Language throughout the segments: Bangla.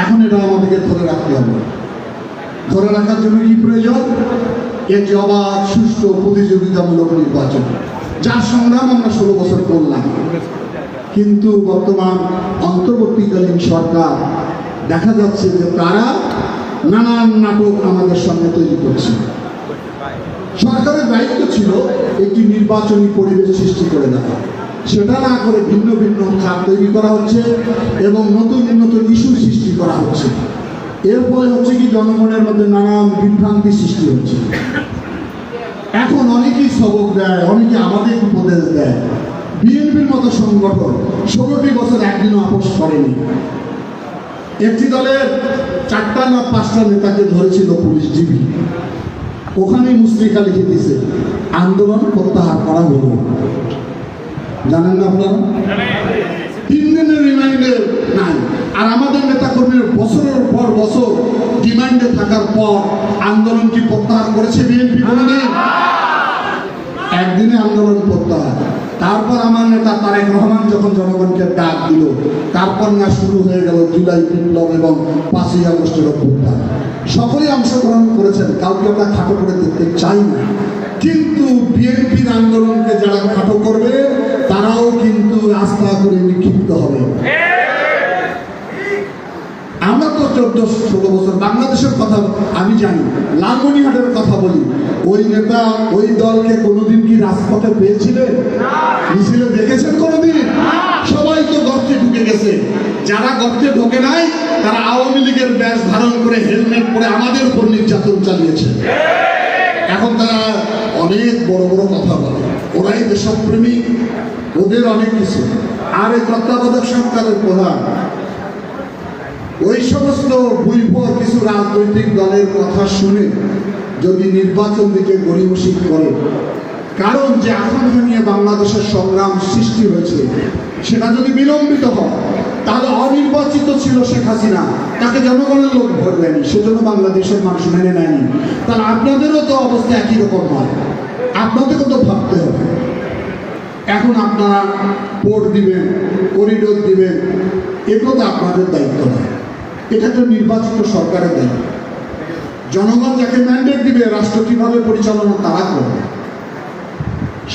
এখন এটা আমাদেরকে ধরে রাখতে হবে। ধরে রাখার জন্য কি প্রয়োজন? একটি অবাধ সুষ্ঠু প্রতিযোগিতামূলক নির্বাচন। যার সংগ্রাম আমরা ষোলো বছর করলাম। কিন্তু বর্তমান অন্তর্বর্তীকালীন সরকার দেখা যাচ্ছে যে তারা নানান নাটক আমাদের সামনে তৈরি করছে। সরকারের দায়িত্ব ছিল একটি নির্বাচনী পরিবেশ সৃষ্টি করে দেওয়া। সেটা না করে ভিন্ন ভিন্ন খাত তৈরি করা হচ্ছে এবং নতুন নতুন ইস্যু সৃষ্টি করা হচ্ছে। এরপরে হচ্ছে কি জনগণের মধ্যে নানান বিভ্রান্তি সৃষ্টি হচ্ছে। এখন অনেকেই সবক দেয়, অনেকে আমাদের উপদেশ দেয়। বিএনপির মতো সংগঠন ষোলোটি বছর একদিনও আপোষ করেনি। একটি দলের চারটা না পাঁচটা নেতাকে ধরেছিল পুলিশ ডিবি। ওখানেই মুসলিকা লিখে দিয়েছে আন্দোলন প্রত্যাহার করা হলো। জানেন না আপনারা? তিন দিনের রিমাইন্ডে নাই। আর আমাদের নেতা কর্মীর বছরের পর বছর ডিমান্ডে থাকার পর আন্দোলন কি প্রত্যাহার করেছে বিএনপি একদিনে আন্দোলন প্রত্যাহার। তারপর আমার নেতা তারেক রহমান যখন জনগণকে ডাক দিল, তারপর না শুরু হয়ে গেল জুলাই বিপ্লব এবং পাঁচই আগস্টের অভ্যুত্থান। সকলেই অংশগ্রহণ করেছেন, কাউকে আমরা খাটো করে দেখতে চাই না। কিন্তু বিএনপির আন্দোলনকে যারা খাটো করবে, তারাও কিন্তু রাস্তা করে নিক্ষিপ্ত হবে আমরা তো চোদ্দ ষোলো বছর বাংলাদেশের কথা আমি জানি লালমনিহাটের কথা বলি। ওই নেতা, ওই দলকে কোনোদিন কি রাজপথে পেয়েছিলেন মিছিলে দেখেছেন কোনোদিন? সবাই তো গর্তে ঢুকে গেছে। যারা গর্তে ঢোকে নাই, তারা আওয়ামী লীগের ব্যাস ধারণ করে হেলমেট পরে আমাদের উপর নির্যাতন চালিয়েছে। এখন তারা অনেক বড় বড় কথা বলে। ওরাই দেশপ্রেমিক, ওদের অনেক কিছু। আর এই তত্ত্বাবধায়ক সরকারের প্রধান ওই সমস্ত বৈভব কিছু রাজনৈতিক দলের কথা শুনে যদি নির্বাচন দিকে গরিমসি করে, কারণ যে আকাঙ্ক্ষা নিয়ে বাংলাদেশের সংগ্রাম সৃষ্টি হয়েছে, সেটা যদি বিলম্বিত হয়, তাহলে অনির্বাচিত ছিল শেখ হাসিনা। তাকে জনগণের লোক ভোট দেয়নি, সেজন্য বাংলাদেশের মানুষ মেনে নেয়নি। তাহলে আপনাদেরও তো অবস্থা একই রকম হয়। আপনাদেরও তো ভাবতে হবে। এখন আপনারা ভোট দিবেন করিডোর দিবেন এগুলো তো আপনাদের দায়িত্ব নয়। এটা তো নির্বাচিত সরকারের দায়িত্ব। জনগণ যাকে ম্যান্ডেট দিবে, রাষ্ট্র কীভাবে পরিচালনা তারা করবে।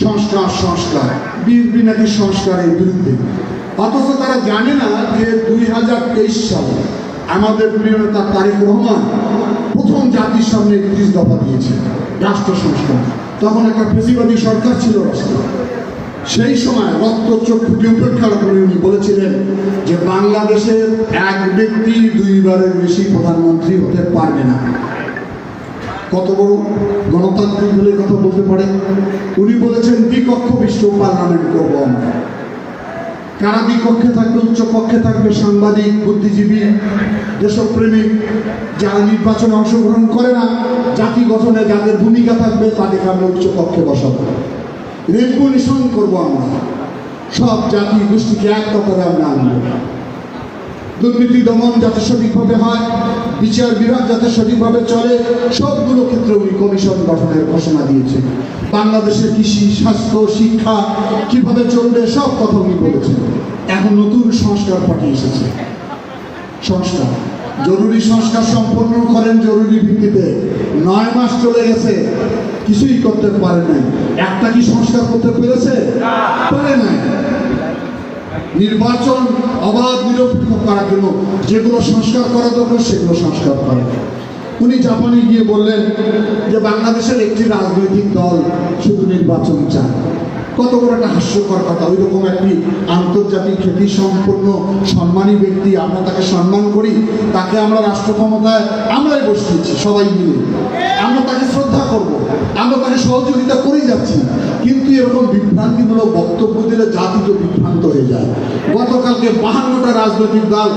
সংস্কার সংস্কার বিএনপি নাকি সংস্কারের বিরুদ্ধে। অথচ তারা জানে না যে দুই হাজার তেইশ সালে আমাদের প্রিয় নেতা তারেক রহমান প্রথম জাতির সামনে একত্রিশ দফা দিয়েছে, রাষ্ট্র সংস্কার। তখন একটা ফেসিবাদী সরকার ছিল রাষ্ট্র। সেই সময় রক্ত চক্ষুকে উপেক্ষা করে উনি বলেছিলেন যে বাংলাদেশের এক ব্যক্তি দুইবারের বেশি প্রধানমন্ত্রী হতে পারবে না। কত বড় গণতান্ত্রিক বলে কথা বলতে পারে? উনি বলেছেন দ্বিকক্ষ বিশ্ব পার্লামেন্ট করব আমরা কারা দ্বিকক্ষে থাকবে উচ্চ পক্ষে থাকবে, সাংবাদিক, বুদ্ধিজীবী, দেশপ্রেমিক, যারা নির্বাচনে অংশগ্রহণ করে না, জাতি গঠনে যাদের ভূমিকা থাকবে, তাদেরকে আমরা উচ্চ বসাবো। রেগুলেশন করব আমরা। সব জাতি গোষ্ঠীকে এক কথারে আমরা আনব। দুর্নীতি দমন যাতে সঠিকভাবে হয়, বিচার বিভাগ যাতে সঠিকভাবে চলে, সবগুলো ক্ষেত্রে উনি কমিশন গঠনের ঘোষণা দিয়েছে বাংলাদেশের কৃষি, স্বাস্থ্য, শিক্ষা কীভাবে চলবে, সব কথা উনি বলেছেন। এখন নতুন সংস্কার পাঠিয়ে এসেছে। সংস্কার। জরুরি সংস্কার সম্পন্ন করেন জরুরি ভিত্তিতে। নয় মাস চলে গেছে কিছুই করতে পারে নাই। একটা কি সংস্কার করতে পেরেছে? পারে নাই। নির্বাচন অবাধ নিরপেক্ষ করার জন্য যেগুলো সংস্কার করা দরকার সেগুলো সংস্কার করে। উনি জাপানে গিয়ে বললেন যে বাংলাদেশের একটি রাজনৈতিক দল শুধু নির্বাচন চায়। কত বড় একটা হাস্যকর কথা ওই রকম একটি আন্তর্জাতিক খ্যাতি সম্পন্ন সম্মানী ব্যক্তি আমরা তাকে সম্মান করি, তাকে আমরা রাষ্ট্র ক্ষমতায় আমরাই বসিয়েছি, সবাই মিলে। আমরা তাকে শ্রদ্ধা করব, আমরা তাকে সহযোগিতা করেই যাচ্ছি, কিন্তু এরকম বিভ্রান্তিমূলক বক্তব্য দিলে জাতি তো বিভ্রান্ত হয়ে যায়। গতকালকে বাহান্নটা রাজনৈতিক দল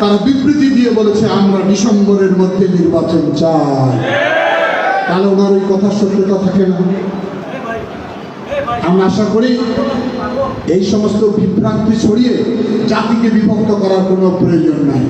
তারা বিবৃতি দিয়ে বলেছে, আমরা ডিসেম্বরের মধ্যে নির্বাচন চাই। তাহলে ওনার ওই কথার সত্যতা থাকে না আমরা আশা করি এই সমস্ত বিভ্রান্তি ছড়িয়ে জাতিকে বিভক্ত করার কোনো প্রয়োজন নাই।